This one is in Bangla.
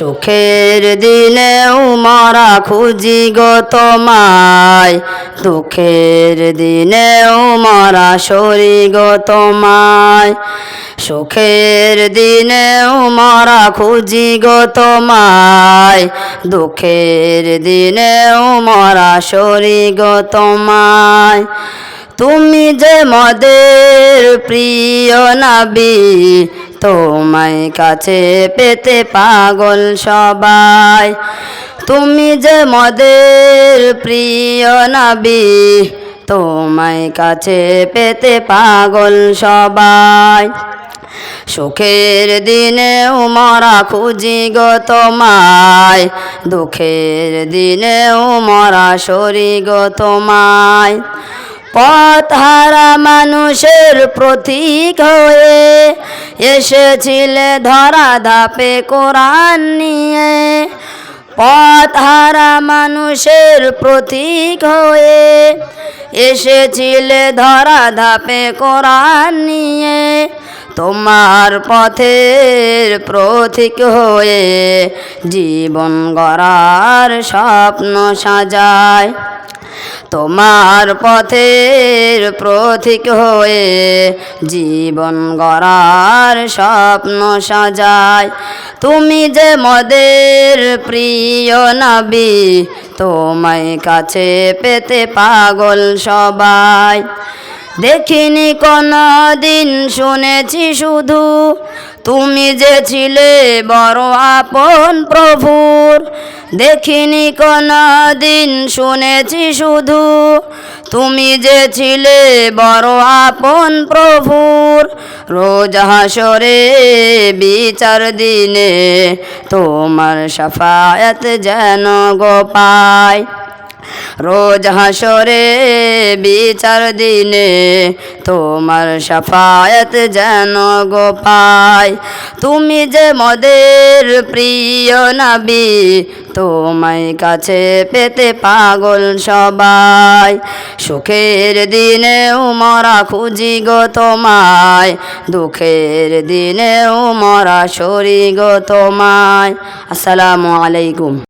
সুখের দিনেও মরা খুঁজি গো তোমায়। দুঃখের দিনেও মরা সরি গো তোমায়। সুখের দিনেও মরা খুঁজি গো তোমায়। দুঃখের দিনেও মরা সরি গো তোমায়। তুমি যে মদের প্রিয় নাবি তোমায় কাছে পেতে পাগল সবাই। তুমি যে মদের প্রিয় নাবি, তোমায় কাছে পেতে পাগল সবাই। সুখের দিনে মরা খুঁজি গো তোমায়, দুঃখের দিনে মরা সরি গো তোমায়। পথহারা মানুষের প্রতীক হয়ে এসেছিলে ধরা ধাপে কোরআন নিয়ে। পথহারা মানুষের প্রতীক হয়ে এসেছিলে ধরা ধাপে কোরআন নিয়ে। তোমার পথের প্রতীক হয়ে জীবন গড়ার স্বপ্ন সাজায়। তোমার পথের প্রথিক হয়ে জীবন গড়ার স্বপ্ন সাজায় তুমি যে মদের প্রিয় নাবি, তোমায় কাছে পেতে পাগল সবাই। দেখিনি কোনো দিন শুনেছি শুধু তুমি যে ছিলে বড় আপন প্রভুর। দেখিনি কোনো দিন শুনেছি শুধু তুমি যে ছিলে বড় আপন প্রভুর। রোজ হাসরে বিচার দিনে তোমার সাফায়াত যেন গোপায়। রোজ হাসরে বিচার দিনে তোমার সাফায়াত যেন গোপায় তুমি যে মদের প্রিয় নাবি, তোমায় কাছে পেতে পাগল সবাই। সুখের দিনে মরা খুঁজি গো তোমায়, দুঃখের দিনে মরা সরি গো তোমায়। আসসালামু আলাইকুম।